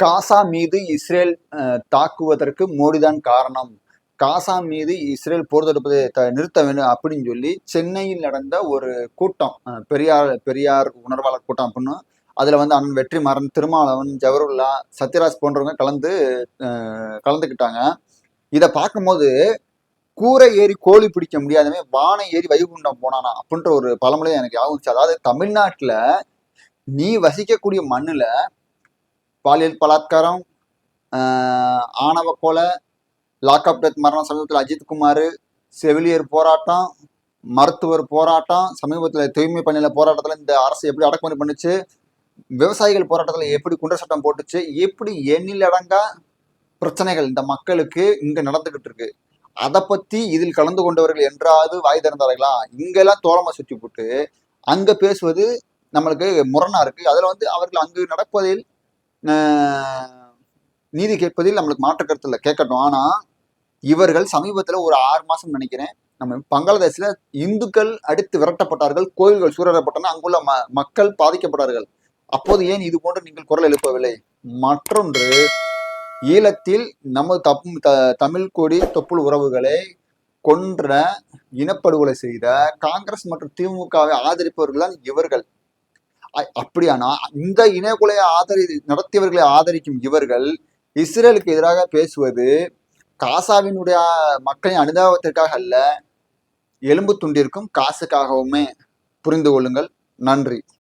காசா மீது இஸ்ரேல் தாக்குவதற்கு மோடிதான் காரணம். காசா மீது இஸ்ரேல் போர் தடுப்பதை த- நிறுத்த வேண்டும் அப்படின்னு சொல்லி சென்னையில் நடந்த ஒரு கூட்டம் பெரியார் பெரியார் உணர்வாளர் கூட்டம் அப்படின்னு. அதுல வந்து அண்ணன் வெற்றிமாறன் திருமாவளவன் ஜவஹர்லா சத்யராஜ் போன்றவங்க கலந்து கலந்துக்கிட்டாங்க. இதை பார்க்கும்போது கூரை ஏறி கோழி பிடிக்க முடியாதமே வானை ஏறி வைகுண்டம் போனானா அப்படின்ற ஒரு பழமொழி எனக்கு ஞாபகம் அதாவது தமிழ்நாட்டில் நீ வசிக்கக்கூடிய மண்ணில் பாலியல் பலாத்காரம் ஆணவ கொலை லாக்அப் டெத் மரணம் சமீபத்தில் அஜித்குமார் செவிலியர் போராட்டம் மருத்துவர் போராட்டம் சமீபத்தில் தூய்மை பணியில் போராட்டத்தில் இந்த அரசு எப்படி அடக்குமுறை பண்ணுச்சு விவசாயிகள் போராட்டத்தில் எப்படி குண்டர் சட்டம் போட்டுச்சு எப்படி எண்ணிலடங்கா பிரச்சனைகள் இந்த மக்களுக்கு இங்கே நடந்துக்கிட்டு இருக்கு. அதை பற்றி இதில் கலந்து கொண்டவர்கள் என்றாவது வாய் திறந்தார்களா? இங்கெல்லாம் தோழமை சுற்றி போட்டு அங்கே பேசுவது நம்மளுக்கு முரணாக இருக்குது அதில் வந்து அவர்கள் அங்கு நடப்பதில் நீதி கேட்பதில் நம்மளுக்கு மாற்ற கருத்து இல்லை. கேட்கட்டும். ஆனா இவர்கள் சமீபத்துல ஒரு ஆறு மாசம் நினைக்கிறேன். நம்ம பங்களாதேஷ்ல இந்துக்கள் அடித்து விரட்டப்பட்டார்கள் கோயில்கள் சூழப்பட்டன அங்குள்ள ம மக்கள் பாதிக்கப்பட்டார்கள். அப்போது ஏன் இது போன்று நீங்கள் குரல் எழுப்பவில்லை? மற்றொன்று ஈழத்தில் நமது தப் த தமிழ் கொடி தொப்புள் உறவுகளை கொன்ற இனப்படுகொலை செய்த காங்கிரஸ் மற்றும் திமுகவை ஆதரிப்பவர்கள் தான் இவர்கள். அப்படியானா இந்த இனக்குலையை ஆதரி நடத்தியவர்களை ஆதரிக்கும் இவர்கள் இஸ்ரேலுக்கு எதிராக பேசுவது காசாவினுடைய மக்களின் அனுதாபத்திற்காக அல்ல எலும்பு துண்டிற்கும் காசுக்காகவுமே. புரிந்து கொள்ளுங்கள். நன்றி.